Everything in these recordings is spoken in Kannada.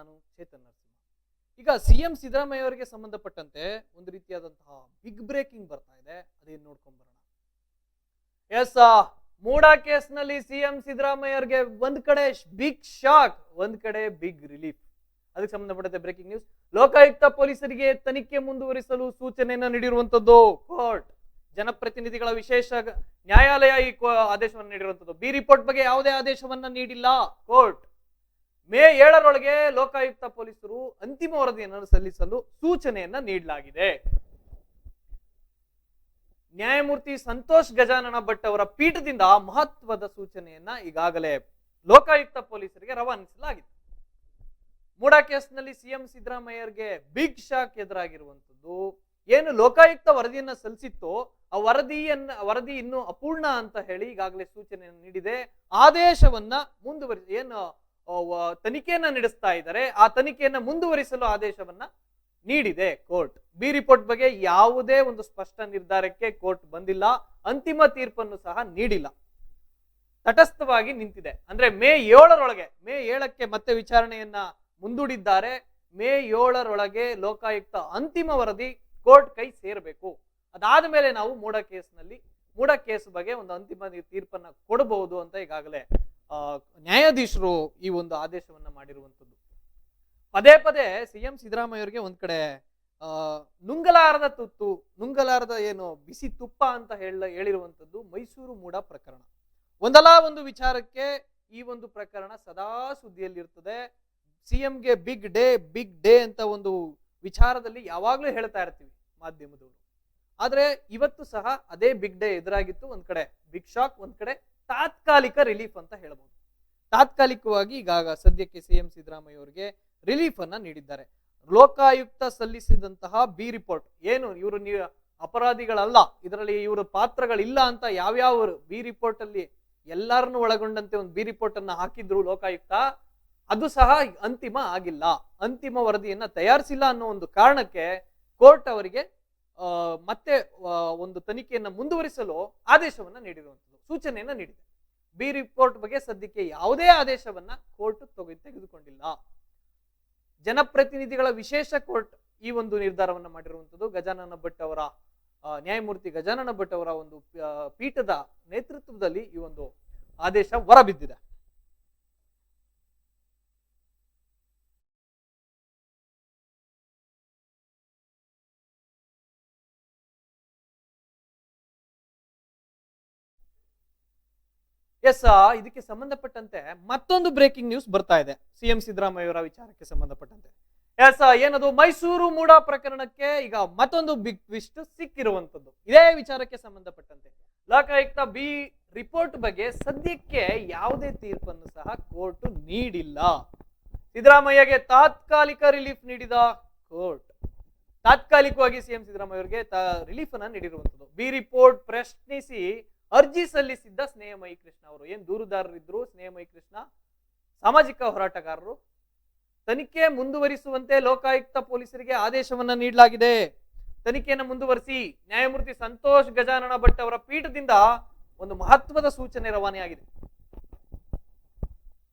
ನಾನು ಚೇತನ್ ಈಗ ಸಿ ಎಂ ಸಿದ್ದರಾಮಯ್ಯ ಅವರಿಗೆ ಸಂಬಂಧಪಟ್ಟಂತೆ ಒಂದು ರೀತಿಯಾದಂತಹ ಬಿಗ್ ಬ್ರೇಕಿಂಗ್ ಬರ್ತಾ ಇದೆ, ಅದೇನು ನೋಡ್ಕೊಂಡ್ ಬರೋಣ. ಎಸ್ ಮೂಡಾ ಕೇಸ್ನಲ್ಲಿ ಸಿಎಂ ಸಿದ್ದರಾಮಯ್ಯ ಅವರಿಗೆ ಒಂದ್ ಕಡೆ ಬಿಗ್ ಶಾಕ್ ಒಂದ್ ಕಡೆ ಬಿಗ್ ರಿಲೀಫ್ ಅದಕ್ಕೆ ಸಂಬಂಧಪಟ್ಟಂತೆ ಬ್ರೇಕಿಂಗ್ ನ್ಯೂಸ್ ಲೋಕಾಯುಕ್ತ ಪೊಲೀಸರಿಗೆ ತನಿಖೆ ಮುಂದುವರಿಸಲು ಸೂಚನೆಯನ್ನ ನೀಡಿರುವಂತದ್ದು ಕೋರ್ಟ್. ಜನಪ್ರತಿನಿಧಿಗಳ ವಿಶೇಷ ನ್ಯಾಯಾಲಯ ಈ ಆದೇಶವನ್ನು ನೀಡಿರುವಂತದ್ದು ಬಿ ರಿಪೋರ್ಟ್ ಬಗ್ಗೆ ಯಾವುದೇ ಆದೇಶವನ್ನ ನೀಡಿಲ್ಲ ಕೋರ್ಟ್. ಮೇ ಏಳರೊಳಗೆ ಲೋಕಾಯುಕ್ತ ಪೊಲೀಸರು ಅಂತಿಮ ವರದಿಯನ್ನು ಸಲ್ಲಿಸಲು ಸೂಚನೆಯನ್ನ ನೀಡಲಾಗಿದೆ. ನ್ಯಾಯಮೂರ್ತಿ ಸಂತೋಷ್ ಗಜಾನನ ಭಟ್ ಅವರ ಪೀಠದಿಂದ ಮಹತ್ವದ ಸೂಚನೆಯನ್ನ ಈಗಾಗಲೇ ಲೋಕಾಯುಕ್ತ ಪೊಲೀಸರಿಗೆ ರವಾನಿಸಲಾಗಿದೆ. ಮೂಡಾ ಕೇಸ್ನಲ್ಲಿ ಸಿಎಂ ಸಿದ್ದರಾಮಯ್ಯರ್ಗೆ ಬಿಗ್ ಶಾಕ್ ಎದುರಾಗಿರುವಂತದ್ದು ಏನು ಲೋಕಾಯುಕ್ತ ವರದಿಯನ್ನ ಸಲ್ಲಿಸಿತ್ತೋ ಆ ವರದಿಯನ್ನ, ವರದಿ ಇನ್ನು ಅಪೂರ್ಣ ಅಂತ ಹೇಳಿ ಈಗಾಗಲೇ ಸೂಚನೆಯನ್ನು ನೀಡಿದೆ. ಆದೇಶವನ್ನ ಮುಂದುವರಿಸಿ, ಏನು ತನಿಖೆಯನ್ನ ನಡೆಸ್ತಾ ಇದ್ದಾರೆ. ಆ ತನಿಖೆಯನ್ನ ಮುಂದುವರಿಸಲು ಆದೇಶವನ್ನ ನೀಡಿದೆ ಕೋರ್ಟ್. ಬಿ ರಿಪೋರ್ಟ್ ಬಗ್ಗೆ ಯಾವುದೇ ಒಂದು ಸ್ಪಷ್ಟ ನಿರ್ಧಾರಕ್ಕೆ ಕೋರ್ಟ್ ಬಂದಿಲ್ಲ. ಅಂತಿಮ ತೀರ್ಪನ್ನು ಸಹ ನೀಡಿಲ್ಲ. ತಟಸ್ಥವಾಗಿ ನಿಂತಿದೆ. ಅಂದ್ರೆ ಮೇ ಏಳರೊಳಗೆ, ಮೇ ಏಳಕ್ಕೆ ಮತ್ತೆ ವಿಚಾರಣೆಯನ್ನ ಮುಂದೂಡಿದ್ದಾರೆ. ಮೇ ಏಳರೊಳಗೆ ಲೋಕಾಯುಕ್ತ ಅಂತಿಮ ವರದಿ ಕೋರ್ಟ್ ಕೈ ಸೇರಬೇಕು. ಅದಾದ ಮೇಲೆ ನಾವು ಮೂಡ ಕೇಸ್ನಲ್ಲಿ ಮೂಡ ಕೇಸ್ ಬಗ್ಗೆ ಒಂದು ಅಂತಿಮ ತೀರ್ಪನ್ನ ಕೊಡಬಹುದು ಅಂತ ಈಗಾಗಲೇ ನ್ಯಾಯಾಧೀಶರು ಈ ಒಂದು ಆದೇಶವನ್ನ ಮಾಡಿರುವಂಥದ್ದು. ಪದೇ ಪದೇ ಸಿಎಂ ಸಿದ್ದರಾಮಯ್ಯ ಅವರಿಗೆ ಒಂದ್ ಕಡೆ ನುಂಗಲಾರದ ತುತ್ತು, ನುಂಗಲಾರದ ಏನು ಬಿಸಿ ತುಪ್ಪ ಅಂತ ಹೇಳ, ಹೇಳಿರುವಂಥದ್ದು ಮೈಸೂರು ಮೂಡ ಪ್ರಕರಣ. ಒಂದಲ್ಲ ಒಂದು ವಿಚಾರಕ್ಕೆ ಈ ಒಂದು ಪ್ರಕರಣ ಸದಾ ಸುದ್ದಿಯಲ್ಲಿರ್ತದೆ. ಸಿಎಂಗೆ ಬಿಗ್ ಡೇ ಬಿಗ್ ಡೇ ಅಂತ ಒಂದು ವಿಚಾರದಲ್ಲಿ ಯಾವಾಗಲೂ ಹೇಳ್ತಾ ಇರ್ತೀವಿ ಮಾಧ್ಯಮದವರು. ಆದ್ರೆ ಇವತ್ತು ಸಹ ಅದೇ ಬಿಗ್ ಡೇ ಎದುರಾಗಿತ್ತು ಒಂದ್ ಕಡೆ, ಬಿಗ್ ಶಾಕ್ ಒಂದ್ ಕಡೆ ತಾತ್ಕಾಲಿಕ ರಿಲೀಫ್ ಅಂತ ಹೇಳ್ಬೋದು. ತಾತ್ಕಾಲಿಕವಾಗಿ ಈಗ ಸದ್ಯಕ್ಕೆ ಸಿಎಂ ಸಿದ್ದರಾಮಯ್ಯ ಅವರಿಗೆ ರಿಲೀಫ್ ಅನ್ನ ನೀಡಿದ್ದಾರೆ. ಲೋಕಾಯುಕ್ತ ಸಲ್ಲಿಸಿದಂತಹ ಬಿ ರಿಪೋರ್ಟ್ ಏನು? ಇವರು ಅಪರಾಧಿಗಳಲ್ಲ. ಇದರಲ್ಲಿ ಇವರು ಪಾತ್ರಗಳಿಲ್ಲ ಅಂತ ಯಾವ್ಯಾವ ಬಿ ರಿಪೋರ್ಟ್ ಅಲ್ಲಿ ಎಲ್ಲರನ್ನು ಒಳಗೊಂಡಂತೆ ಒಂದು ಬಿ ರಿಪೋರ್ಟ್ ಅನ್ನ ಹಾಕಿದ್ರು ಲೋಕಾಯುಕ್ತ, ಅದು ಸಹ ಅಂತಿಮ ಆಗಿಲ್ಲ. ಅಂತಿಮ ವರದಿಯನ್ನ ತಯಾರಿಸಿಲ್ಲ ಅನ್ನೋ ಒಂದು ಕಾರಣಕ್ಕೆ ಕೋರ್ಟ್ ಅವರಿಗೆ ಮತ್ತೆ ಒಂದು ತನಿಖೆಯನ್ನ ಮುಂದುವರಿಸಲು ಆದೇಶವನ್ನ ನೀಡಿರುವಂಥದ್ದು. ಸೂಚನೆಯನ್ನ ನೀಡಿದೆ. ಬಿ ರಿಪೋರ್ಟ್ ಬಗ್ಗೆ ಸದ್ಯಕ್ಕೆ ಯಾವುದೇ ಆದೇಶವನ್ನ ಕೋರ್ಟ್ ತೆಗೆ ತೆಗೆದುಕೊಂಡಿಲ್ಲ. ಜನಪ್ರತಿನಿಧಿಗಳ ವಿಶೇಷ ಕೋರ್ಟ್ ಈ ಒಂದು ನಿರ್ಧಾರವನ್ನ ಮಾಡಿರುವಂಥದ್ದು ಗಜಾನನ ಭಟ್ ಅವರ ನ್ಯಾಯಮೂರ್ತಿ ಗಜಾನನ ಭಟ್ ಅವರ ಒಂದು ಪೀಠದ ನೇತೃತ್ವದಲ್ಲಿ ಈ ಒಂದು ಆದೇಶ ಹೊರಬಿದ್ದಿದೆ. ಎಸ್ ಇದಕ್ಕೆ ಸಂಬಂಧಪಟ್ಟಂತೆ ಮತ್ತೊಂದು ಬ್ರೇಕಿಂಗ್ ನ್ಯೂಸ್ ಬರ್ತಾ ಇದೆ. ಸಿಎಂ ಸಿದ್ದರಾಮಯ್ಯ ಅವರ ವಿಚಾರಕ್ಕೆ ಸಂಬಂಧಪಟ್ಟಂತೆ. ಎಸ್ ಏನದು? ಮೈಸೂರು ಮೂಡ ಪ್ರಕರಣಕ್ಕೆ ಈಗ ಮತ್ತೊಂದು ಬಿಗ್ ಟ್ವಿಸ್ಟ್ ಸಿಕ್ಕಿರುವಂತದ್ದು. ಇದೇ ವಿಚಾರಕ್ಕೆ ಸಂಬಂಧಪಟ್ಟಂತೆ. ಲೋಕಾಯುಕ್ತ ಬಿ ರಿಪೋರ್ಟ್ ಬಗ್ಗೆ ಸದ್ಯಕ್ಕೆ ಯಾವುದೇ ತೀರ್ಪನ್ನು ಸಹ ಕೋರ್ಟ್ ನೀಡಿಲ್ಲ. ಸಿದ್ದರಾಮಯ್ಯಗೆ ತಾತ್ಕಾಲಿಕ ರಿಲೀಫ್ ನೀಡಿದ ಕೋರ್ಟ್ ತಾತ್ಕಾಲಿಕವಾಗಿ ಸಿಎಂ ಸಿದ್ದರಾಮಯ್ಯ ಅವರಿಗೆ ರಿಲೀಫ್ ಅನ್ನ ನೀಡಿರುವಂತದ್ದು. ಬಿ ರಿಪೋರ್ಟ್ ಪ್ರಶ್ನಿಸಿ ಅರ್ಜಿ ಸಲ್ಲಿಸಿದ್ದ ಸ್ನೇಹಮಯಿ ಕೃಷ್ಣ ಅವರು. ಏನ್ ದೂರುದಾರರಿದ್ರು ಸ್ನೇಹಮಯಿ ಕೃಷ್ಣ? ಸಾಮಾಜಿಕ ಹೋರಾಟಗಾರರು. ತನಿಖೆ ಮುಂದುವರಿಸುವಂತೆ ಲೋಕಾಯುಕ್ತ ಪೊಲೀಸರಿಗೆ ಆದೇಶವನ್ನ ನೀಡಲಾಗಿದೆ. ತನಿಖೆಯನ್ನು ಮುಂದುವರಿಸಿ ನ್ಯಾಯಮೂರ್ತಿ ಸಂತೋಷ್ ಗಜಾನನ ಭಟ್ ಅವರ ಪೀಠದಿಂದ ಒಂದು ಮಹತ್ವದ ಸೂಚನೆ ರವಾನೆಯಾಗಿದೆ.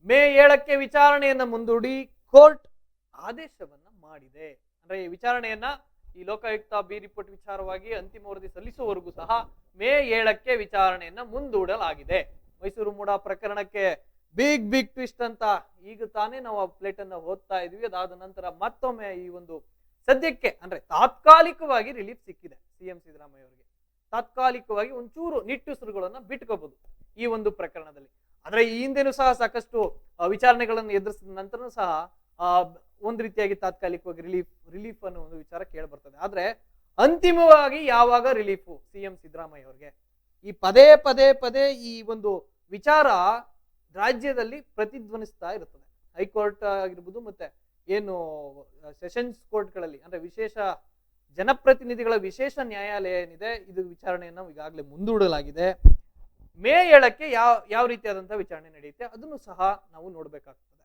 ಮೇ ಏಳಕ್ಕೆ ವಿಚಾರಣೆಯನ್ನ ಮುಂದೂಡಿ ಕೋರ್ಟ್ ಆದೇಶವನ್ನ ಮಾಡಿದೆ. ಅಂದ್ರೆ ಈ ವಿಚಾರಣೆಯನ್ನ ಈ ಲೋಕಾಯುಕ್ತ ಬಿ ರಿಪೋರ್ಟ್ ವಿಚಾರವಾಗಿ ಅಂತಿಮ ವರದಿ ಸಲ್ಲಿಸುವವರೆಗೂ ಸಹ ಮೇ ಏಳಕ್ಕೆ ವಿಚಾರಣೆಯನ್ನ ಮುಂದೂಡಲಾಗಿದೆ. ಮೈಸೂರು ಮೂಡ ಪ್ರಕರಣಕ್ಕೆ ಬಿಗ್ ಬಿಗ್ ಟ್ವಿಸ್ಟ್ ಅಂತ ಈಗ ತಾನೇ ನಾವು ಆ ಪ್ಲೇಟ್ ಅನ್ನ ಓದ್ತಾ ಇದ್ವಿ. ಅದಾದ ನಂತರ ಮತ್ತೊಮ್ಮೆ ಈ ಒಂದು ಸದ್ಯಕ್ಕೆ ಅಂದ್ರೆ ತಾತ್ಕಾಲಿಕವಾಗಿ ರಿಲೀಫ್ ಸಿಕ್ಕಿದೆ ಸಿಎಂ ಸಿದ್ದರಾಮಯ್ಯ ಅವರಿಗೆ. ತಾತ್ಕಾಲಿಕವಾಗಿ ಒಂಚೂರು ನಿಟ್ಟುಸಿರುಗಳನ್ನ ಬಿಟ್ಕೋಬಹುದು ಈ ಒಂದು ಪ್ರಕರಣದಲ್ಲಿ. ಆದ್ರೆ ಈ ಹಿಂದೆನೂ ಸಹ ಸಾಕಷ್ಟು ವಿಚಾರಣೆಗಳನ್ನು ಎದುರಿಸಿದ ನಂತರ ಸಹ ಆ, ಒಂದ್ ರೀತಿಯಾಗಿ ತಾತ್ಕಾಲಿಕವಾಗಿ ರಿಲೀಫ್ ರಿಲೀಫ್ ಅನ್ನೋ ಒಂದು ವಿಚಾರ ಕೇಳಿ ಬರ್ತದೆ. ಆದ್ರೆ ಅಂತಿಮವಾಗಿ ಯಾವಾಗ ರಿಲೀಫು ಸಿ ಎಂ ಸಿದ್ದರಾಮಯ್ಯ ಅವ್ರಿಗೆ. ಈ ಪದೇ ಪದೇ ಪದೇ ಈ ಒಂದು ವಿಚಾರ ರಾಜ್ಯದಲ್ಲಿ ಪ್ರತಿಧ್ವನಿಸ್ತಾ ಇರುತ್ತದೆ. ಹೈಕೋರ್ಟ್ ಆಗಿರ್ಬೋದು ಮತ್ತೆ ಏನು, ಸೆಷನ್ಸ್ ಕೋರ್ಟ್ಗಳಲ್ಲಿ, ಅಂದ್ರೆ ವಿಶೇಷ ಜನಪ್ರತಿನಿಧಿಗಳ ವಿಶೇಷ ನ್ಯಾಯಾಲಯ ಏನಿದೆ, ಇದು ವಿಚಾರಣೆಯನ್ನು ಈಗಾಗಲೇ ಮುಂದೂಡಲಾಗಿದೆ. ಮೇ ಏಳಕ್ಕೆ ಯಾವ ಯಾವ ರೀತಿಯಾದಂಥ ವಿಚಾರಣೆ ನಡೆಯುತ್ತೆ, ಅದನ್ನು ಸಹ ನಾವು ನೋಡ್ಬೇಕಾಗ್ತದೆ.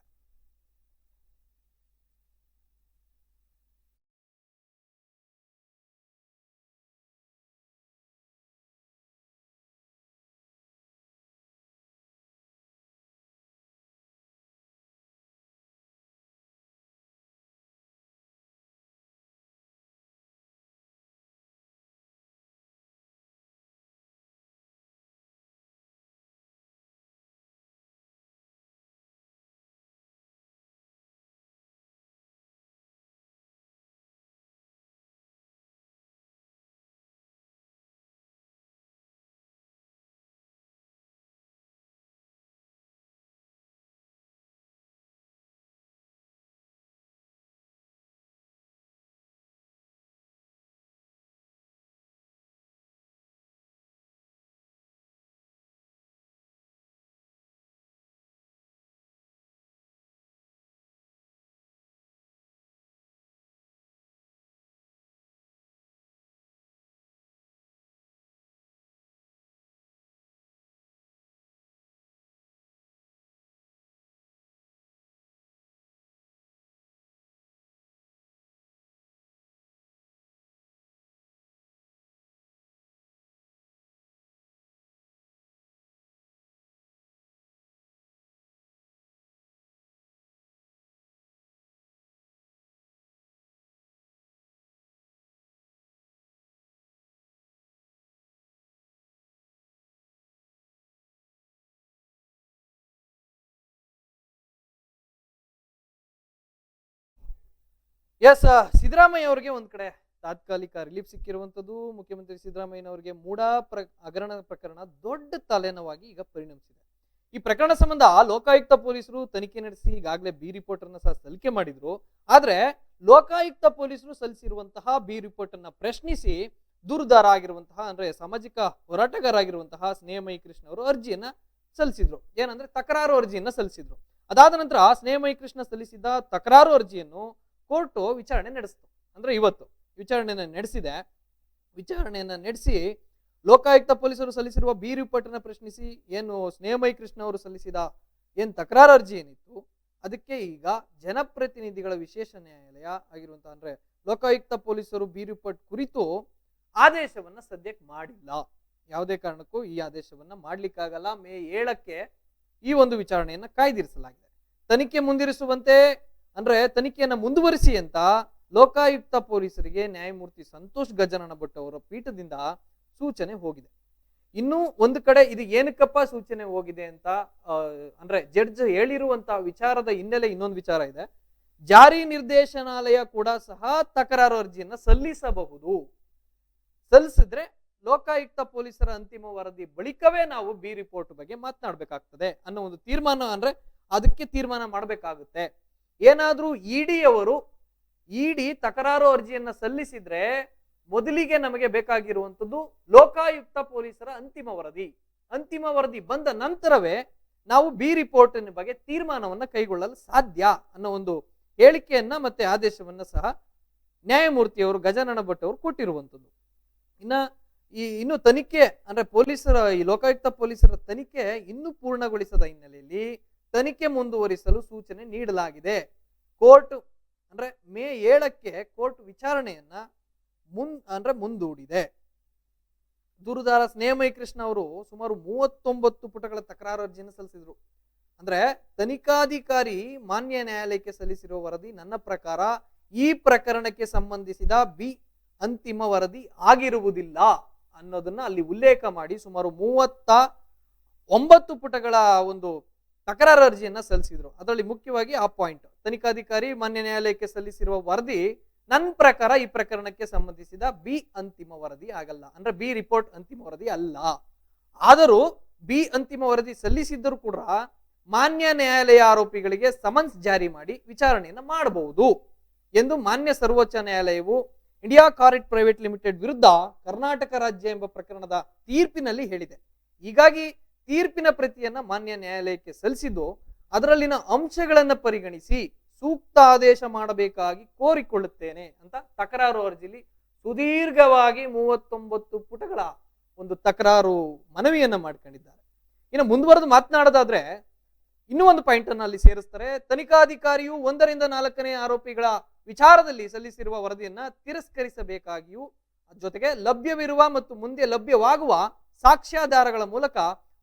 ಎಸ್ ಸಿದ್ದರಾಮಯ್ಯ ಅವರಿಗೆ ಒಂದು ಕಡೆ ತಾತ್ಕಾಲಿಕ ರಿಲೀಫ್ ಸಿಕ್ಕಿರುವಂತದ್ದು ಮುಖ್ಯಮಂತ್ರಿ ಸಿದ್ದರಾಮಯ್ಯನವರಿಗೆ ಮೂಡ ಪ್ರ, ಹಗರಣ ಪ್ರಕರಣ ದೊಡ್ಡ ತಲೆನೋವಾಗಿ ಈಗ ಪರಿಣಮಿಸಿದೆ. ಈ ಪ್ರಕರಣ ಸಂಬಂಧ ಲೋಕಾಯುಕ್ತ ಪೊಲೀಸರು ತನಿಖೆ ನಡೆಸಿ ಈಗಾಗಲೇ ಬಿ ರಿಪೋರ್ಟ್ ಅನ್ನ ಸಹ ಸಲ್ಲಿಕೆ ಮಾಡಿದ್ರು. ಆದ್ರೆ ಲೋಕಾಯುಕ್ತ ಪೊಲೀಸರು ಸಲ್ಲಿಸಿರುವಂತಹ ಬಿ ರಿಪೋರ್ಟ್ ಅನ್ನ ಪ್ರಶ್ನಿಸಿ ದೂರುದಾರ ಆಗಿರುವಂತಹ, ಅಂದ್ರೆ ಸಾಮಾಜಿಕ ಹೋರಾಟಗಾರಾಗಿರುವಂತಹ ಸ್ನೇಹಮಯಿ ಕೃಷ್ಣ ಅವರು ಅರ್ಜಿಯನ್ನ ಸಲ್ಲಿಸಿದ್ರು. ಏನಂದ್ರೆ ತಕರಾರು ಅರ್ಜಿಯನ್ನ ಸಲ್ಲಿಸಿದ್ರು. ಅದಾದ ನಂತರ ಸ್ನೇಹಮಯಿ ಕೃಷ್ಣ ಸಲ್ಲಿಸಿದ ತಕರಾರು ಅರ್ಜಿಯನ್ನು ಕೋರ್ಟು ವಿಚಾರಣೆ ನಡೆಸ್ತು. ಅಂದ್ರೆ ಇವತ್ತು ವಿಚಾರಣೆಯನ್ನು ನಡೆಸಿದೆ. ವಿಚಾರಣೆಯನ್ನು ನಡೆಸಿ ಲೋಕಾಯುಕ್ತ ಪೊಲೀಸರು ಸಲ್ಲಿಸಿರುವ ಬಿ ರಿಪೋರ್ಟನ್ನು ಪ್ರಶ್ನಿಸಿ, ಏನು ಸ್ನೇಹಮಯ ಕೃಷ್ಣ ಅವರು ಸಲ್ಲಿಸಿದ ಏನು ತಕರಾರು ಅರ್ಜಿ ಏನಿತ್ತು, ಅದಕ್ಕೆ ಈಗ ಜನಪ್ರತಿನಿಧಿಗಳ ವಿಶೇಷ ನ್ಯಾಯಾಲಯ ಆಗಿರುವಂತ ಅಂದ್ರೆ ಲೋಕಾಯುಕ್ತ ಪೊಲೀಸರು ಬಿ ರಿಪೋರ್ಟ್ ಕುರಿತು ಆದೇಶವನ್ನ ಸದ್ಯಕ್ಕೆ ಮಾಡಿಲ್ಲ. ಯಾವುದೇ ಕಾರಣಕ್ಕೂ ಈ ಆದೇಶವನ್ನ ಮಾಡ್ಲಿಕ್ಕಾಗಲ್ಲ ಮೇ ಏಳಕ್ಕೆ ಈ ಒಂದು ವಿಚಾರಣೆಯನ್ನ ಕಾಯ್ದಿರಿಸಲಾಗಿದೆ. ತನಿಖೆ ಮುಂದಿರಿಸುವಂತೆ ಅಂದ್ರೆ ತನಿಖೆಯನ್ನು ಮುಂದುವರಿಸಿ ಅಂತ ಲೋಕಾಯುಕ್ತ ಪೊಲೀಸರಿಗೆ ನ್ಯಾಯಮೂರ್ತಿ ಸಂತೋಷ್ ಗಜನನ ಭಟ್ ಅವರ ಪೀಠದಿಂದ ಸೂಚನೆ ಹೋಗಿದೆ. ಇನ್ನು ಒಂದು ಕಡೆ ಇದು ಏನಕ್ಕಪ್ಪ ಸೂಚನೆ ಹೋಗಿದೆ ಅಂತ ಅಂದ್ರೆ ಜಡ್ಜ್ ಹೇಳಿರುವಂತ ವಿಚಾರದ ಹಿನ್ನೆಲೆ ಇನ್ನೊಂದು ವಿಚಾರ ಇದೆ. ಜಾರಿ ನಿರ್ದೇಶನಾಲಯ ಕೂಡ ಸಹ ತಕರಾರು ಅರ್ಜಿಯನ್ನ ಸಲ್ಲಿಸಬಹುದು. ಸಲ್ಲಿಸಿದ್ರೆ ಲೋಕಾಯುಕ್ತ ಪೊಲೀಸರ ಅಂತಿಮ ವರದಿ ಬಳಿಕವೇ ನಾವು ಬಿ ರಿಪೋರ್ಟ್ ಬಗ್ಗೆ ಮಾತನಾಡಬೇಕಾಗ್ತದೆ ಅನ್ನೋ ಒಂದು ತೀರ್ಮಾನ ಅಂದ್ರೆ ಅದಕ್ಕೆ ತೀರ್ಮಾನ ಮಾಡಬೇಕಾಗುತ್ತೆ. ಏನಾದ್ರೂ ಇಡಿ ಅವರು ಇಡಿ ತಕರಾರು ಅರ್ಜಿಯನ್ನು ಸಲ್ಲಿಸಿದ್ರೆ ಮೊದಲಿಗೆ ನಮಗೆ ಬೇಕಾಗಿರುವಂತದ್ದು ಲೋಕಾಯುಕ್ತ ಪೊಲೀಸರ ಅಂತಿಮ ವರದಿ. ಅಂತಿಮ ವರದಿ ಬಂದ ನಂತರವೇ ನಾವು ಬಿ ರಿಪೋರ್ಟ್ ಬಗ್ಗೆ ತೀರ್ಮಾನವನ್ನು ಕೈಗೊಳ್ಳಲು ಸಾಧ್ಯ ಅನ್ನೋ ಒಂದು ಹೇಳಿಕೆಯನ್ನ ಮತ್ತೆ ಆದೇಶವನ್ನ ಸಹ ನ್ಯಾಯಮೂರ್ತಿಯವರು ಗಜಾನನ ಭಟ್ ಅವರು ಕೊಟ್ಟಿರುವಂತದ್ದು ಇನ್ನ ಈ ಇನ್ನು ತನಿಖೆ ಅಂದ್ರೆ ಪೊಲೀಸರ ಈ ಲೋಕಾಯುಕ್ತ ಪೊಲೀಸರ ತನಿಖೆ ಇನ್ನೂ ಪೂರ್ಣಗೊಳಿಸದ ಹಿನ್ನೆಲೆಯಲ್ಲಿ ತನಿಖೆ ಮುಂದುವರಿಸಲು ಸೂಚನೆ ನೀಡಲಾಗಿದೆ. ಕೋರ್ಟ್ ಅಂದ್ರೆ ಮೇ ಏಳಕ್ಕೆ ಕೋರ್ಟ್ ವಿಚಾರಣೆಯನ್ನ ಮುನ್, ಅಂದ್ರೆ ಮುಂದೂಡಿದೆ. ದೂರುದಾರ ಸ್ನೇಹಮಯ ಕೃಷ್ಣ ಅವರು ಸುಮಾರು ಮೂವತ್ತೊಂಬತ್ತು ಪುಟಗಳ ತಕರಾರು ಅರ್ಜಿಯನ್ನು ಸಲ್ಲಿಸಿದ್ರು. ಅಂದ್ರೆ ತನಿಖಾಧಿಕಾರಿ ಮಾನ್ಯ ನ್ಯಾಯಾಲಯಕ್ಕೆ ಸಲ್ಲಿಸಿರುವ ವರದಿ ನನ್ನ ಪ್ರಕಾರ ಈ ಪ್ರಕರಣಕ್ಕೆ ಸಂಬಂಧಿಸಿದ ಬಿ ಅಂತಿಮ ವರದಿ ಆಗಿರುವುದಿಲ್ಲ ಅನ್ನೋದನ್ನ ಅಲ್ಲಿ ಉಲ್ಲೇಖ ಮಾಡಿ ಸುಮಾರು ಮೂವತ್ತ ಒಂಬತ್ತು ಪುಟಗಳ ಒಂದು ತಕರಾರು ಅರ್ಜಿಯನ್ನು ಸಲ್ಲಿಸಿದ್ರು. ಅದರಲ್ಲಿ ಮುಖ್ಯವಾಗಿ ಆ ಪಾಯಿಂಟ್ ತನಿಖಾಧಿಕಾರಿ, ಮಾನ್ಯ ನ್ಯಾಯಾಲಯಕ್ಕೆ ಸಲ್ಲಿಸಿರುವ ವರದಿ ನನ್ನ ಪ್ರಕಾರ ಈ ಪ್ರಕರಣಕ್ಕೆ ಸಂಬಂಧಿಸಿದ ಬಿ ಅಂತಿಮ ವರದಿ ಆಗಲ್ಲ. ಅಂದ್ರೆ ಬಿ ರಿಪೋರ್ಟ್ ಅಂತಿಮ ವರದಿ ಅಲ್ಲ. ಆದರೂ ಬಿ ಅಂತಿಮ ವರದಿ ಸಲ್ಲಿಸಿದ್ದರೂ ಕೂಡ ಮಾನ್ಯ ನ್ಯಾಯಾಲಯ ಆರೋಪಿಗಳಿಗೆ ಸಮನ್ಸ್ ಜಾರಿ ಮಾಡಿ ವಿಚಾರಣೆಯನ್ನು ಮಾಡಬಹುದು. ಎಂದು ಮಾನ್ಯ ಸರ್ವೋಚ್ಚ ನ್ಯಾಯಾಲಯವು ಇಂಡಿಯಾ ಕಾರಿಟ್ ಪ್ರೈವೇಟ್ ಲಿಮಿಟೆಡ್ ವಿರುದ್ಧ ಕರ್ನಾಟಕ ರಾಜ್ಯ ಎಂಬ ಪ್ರಕರಣದ ತೀರ್ಪಿನಲ್ಲಿ ಹೇಳಿದೆ. ಹೀಗಾಗಿ ತೀರ್ಪಿನ ಪ್ರತಿಯನ್ನ ಮಾನ್ಯ ನ್ಯಾಯಾಲಯಕ್ಕೆ ಸಲ್ಲಿಸಿದ್ದು ಅದರಲ್ಲಿನ ಅಂಶಗಳನ್ನ ಪರಿಗಣಿಸಿ ಸೂಕ್ತ ಆದೇಶ ಮಾಡಬೇಕಾಗಿ ಕೋರಿಕೊಳ್ಳುತ್ತೇನೆ ಅಂತ ತಕರಾರು ಅರ್ಜಿಲಿ ಸುದೀರ್ಘವಾಗಿ ಮೂವತ್ತೊಂಬತ್ತು ಪುಟಗಳ ಒಂದು ತಕರಾರು ಮನವಿಯನ್ನ ಮಾಡ್ಕೊಂಡಿದ್ದಾರೆ. ಇನ್ನು ಮುಂದುವರೆದು ಮಾತನಾಡೋದಾದ್ರೆ ಇನ್ನೂ ಒಂದು ಪಾಯಿಂಟ್ ಅನ್ನು ಅಲ್ಲಿ ಸೇರಿಸ್ತಾರೆ. ತನಿಖಾಧಿಕಾರಿಯು ಒಂದರಿಂದ ನಾಲ್ಕನೇ ಆರೋಪಿಗಳ ವಿಚಾರದಲ್ಲಿ ಸಲ್ಲಿಸಿರುವ ವರದಿಯನ್ನ ತಿರಸ್ಕರಿಸಬೇಕಾಗಿಯೂ ಜೊತೆಗೆ ಲಭ್ಯವಿರುವ ಮತ್ತು ಮುಂದೆ ಲಭ್ಯವಾಗುವ ಸಾಕ್ಷ್ಯಾಧಾರಗಳ ಮೂಲಕ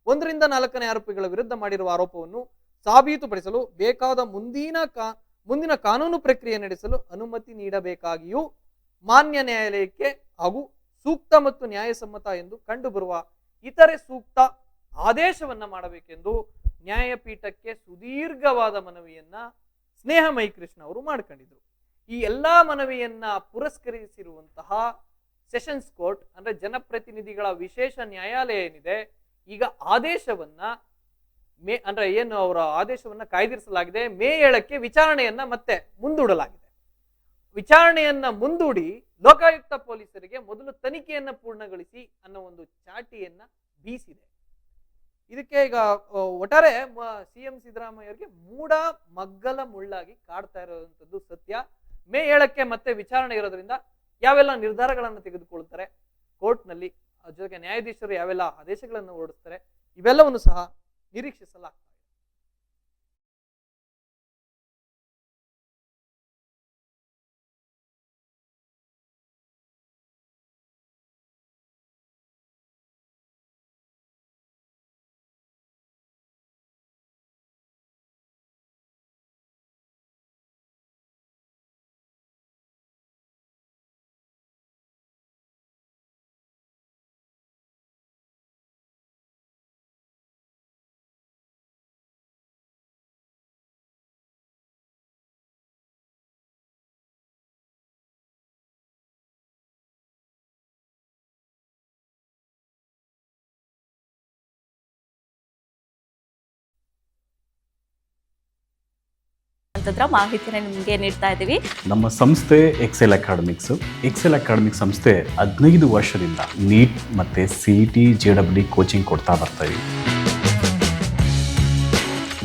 ಒಂದರಿಂದ ನಾಲ್ಕನೇ ಆರೋಪಿಗಳ ವಿರುದ್ಧ ಮಾಡಿರುವ ಆರೋಪವನ್ನು ಸಾಬೀತುಪಡಿಸಲು ಬೇಕಾದ ಮುಂದಿನ ಕಾ, ಮುಂದಿನ ಕಾನೂನು ಪ್ರಕ್ರಿಯೆ ನಡೆಸಲು ಅನುಮತಿ ನೀಡಬೇಕಾಗಿಯೂ ಮಾನ್ಯ ನ್ಯಾಯಾಲಯಕ್ಕೆ ಹಾಗೂ ಸೂಕ್ತ ಮತ್ತು ನ್ಯಾಯಸಮ್ಮತ ಎಂದು ಕಂಡುಬರುವ ಇತರೆ ಸೂಕ್ತ ಆದೇಶವನ್ನ ಮಾಡಬೇಕೆಂದು ನ್ಯಾಯಪೀಠಕ್ಕೆ ಸುದೀರ್ಘವಾದ ಮನವಿಯನ್ನ ಸ್ನೇಹಮಯಿ ಕೃಷ್ಣ ಅವರು ಮಾಡ್ಕೊಂಡಿದ್ರು. ಈ ಎಲ್ಲಾ ಮನವಿಯನ್ನ ಪುರಸ್ಕರಿಸಿರುವಂತಹ ಸೆಷನ್ಸ್ ಕೋರ್ಟ್ ಅಂದ್ರೆ ಜನಪ್ರತಿನಿಧಿಗಳ ವಿಶೇಷ ನ್ಯಾಯಾಲಯ ಏನಿದೆ ಈಗ ಆದೇಶವನ್ನ ಮೇ ಅಂದ್ರೆ ಏನು ಅವರ ಆದೇಶವನ್ನ ಕಾಯ್ದಿರಿಸಲಾಗಿದೆ, ಮೇ ಏಳಕ್ಕೆ ವಿಚಾರಣೆಯನ್ನ ಮತ್ತೆ ಮುಂದೂಡಲಾಗಿದೆ. ವಿಚಾರಣೆಯನ್ನ ಮುಂದೂಡಿ ಲೋಕಾಯುಕ್ತ ಪೊಲೀಸರಿಗೆ ಮೊದಲು ತನಿಖೆಯನ್ನ ಪೂರ್ಣಗೊಳಿಸಿ ಅನ್ನೋ ಒಂದು ಚಾಟಿಯನ್ನ ಬೀಸಿದೆ. ಇದಕ್ಕೆ ಈಗ ಒಟ್ಟಾರೆ ಸಿ ಎಂ ಸಿದ್ದರಾಮಯ್ಯವರಿಗೆ ಮೂಡ ಮಗ್ಗಲ ಮುಳ್ಳಾಗಿ ಕಾಡ್ತಾ ಇರೋದಂಥದ್ದು ಸತ್ಯ. ಮೇ ಏಳಕ್ಕೆ ಮತ್ತೆ ವಿಚಾರಣೆ ಇರೋದ್ರಿಂದ ಯಾವೆಲ್ಲ ನಿರ್ಧಾರಗಳನ್ನು ತೆಗೆದುಕೊಳ್ತಾರೆ? ಕೋರ್ಟ್ನಲ್ಲಿ ಜೊತೆಗೆ ನ್ಯಾಯಾಧೀಶರು ಯಾವೆಲ್ಲ ಆದೇಶಗಳನ್ನು ಹೊರಡಿಸ್ತಾರೆ ಇವೆಲ್ಲವನ್ನು ಸಹ ನಿರೀಕ್ಷಿಸಲಾಗ್ತದೆ. ಅಂತಂದ್ರೆ ಮಾಹಿತಿನ ನಿಮಗೆ ನೀಡ್ತಾ ಇದ್ದೀವಿ ನಮ್ಮ ಸಂಸ್ಥೆ ಎಕ್ಸೆಲ್ ಅಕಾಡೆಮಿಕ್ಸ್ ಎಕ್ಸೆಲ್ ಅಕಾಡೆಮಿಕ್ ಸಂಸ್ಥೆ ಹದಿನೈದು ವರ್ಷದಿಂದ ನೀಟ್ ಮತ್ತು C T J W coaching ಕೊಡ್ತಾ ಬರ್ತಾ ಇದೀವಿ